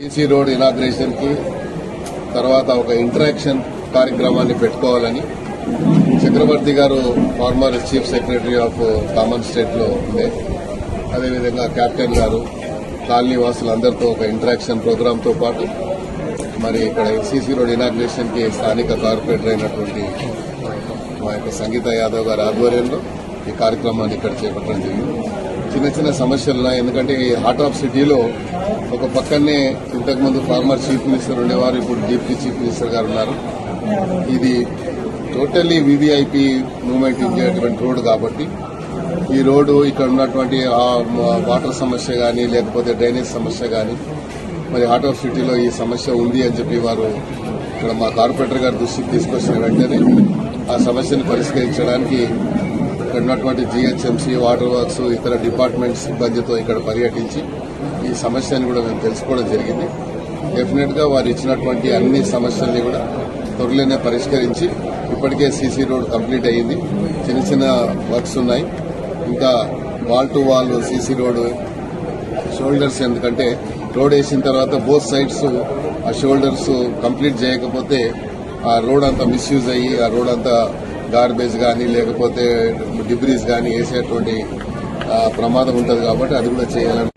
EC road ఇనాగ్రేషన్కి తర్వాత ఒక interaction కార్యక్రమాన్ని పెట్టుకోవాలని చక్రవర్తి గారు former chief secretary of common స్టేట్లో ఉండే. అదేవిధంగా కెప్టెన్ గారు కాలనీ వాసులందరితో ఒక ఇంటరాక్షన్ ప్రోగ్రామ్తో పాటు మరి ఇక్కడ సీసీ రోడ్ ఇనాగ్రేషన్కి స్థానిక కార్పొరేటర్ అయినటువంటి మా యొక్క సంగీత యాదవ్ గారి ఆధ్వర్యంలో ఈ కార్యక్రమాన్ని ఇక్కడ చేపట్టడం జరిగింది. చిన్న చిన్న సమస్యలు ఉన్నాయి ఎందుకంటే ఈ హార్ట్ ఆఫ్ సిటీలో ఒక పక్కనే ఇంతకుముందు ఫార్మర్ చీఫ్ మినిస్టర్ ఉండేవారు ఇప్పుడు డిప్యూటీ చీఫ్ మినిస్టర్ గారు ఉన్నారు. ఇది టోటల్లీ వివిఐపి మూవ్మెంట్ ఇచ్చేటువంటి రోడ్డు కాబట్టి ఈ రోడ్డు ఇక్కడ ఉన్నటువంటి వాటర్ సమస్య కానీ లేకపోతే డ్రైనేజ్ సమస్య కానీ మరి హార్ట్ ఆఫ్ సిటీలో ఈ సమస్య ఉంది అని చెప్పి వారు ఇక్కడ మా కార్పొరేటర్ గారి దృష్టికి తీసుకొచ్చిన వెంటనే ఆ సమస్యను పరిష్కరించడానికి ఇక్కడ ఉన్నటువంటి జిహెచ్ఎంసీ వాటర్ వర్క్స్ ఇతర డిపార్ట్మెంట్ సిబ్బందితో ఇక్కడ పర్యటించి ఈ సమస్యను కూడా మేము తెలుసుకోవడం జరిగింది. డెఫినెట్గా వారు ఇచ్చినటువంటి అన్ని సమస్యల్ని కూడా త్వరలోనే పరిష్కరించి ఇప్పటికే సీసీ రోడ్ కంప్లీట్ అయ్యింది. చిన్న చిన్న వర్క్స్ ఉన్నాయి. ఇంకా wall to wall CC road shoulders ఎందుకంటే రోడ్ వేసిన తర్వాత బోత్ సైడ్స్ ఆ షోల్డర్స్ కంప్లీట్ చేయకపోతే ఆ రోడ్ అంతా మిస్యూజ్ అయ్యి ఆ రోడ్ అంతా గార్బేజ్ కానీ లేకపోతే డిబ్రీస్ కానీ వేసేటువంటి ప్రమాదం ఉంటుంది కాబట్టి అది కూడా చేయాలని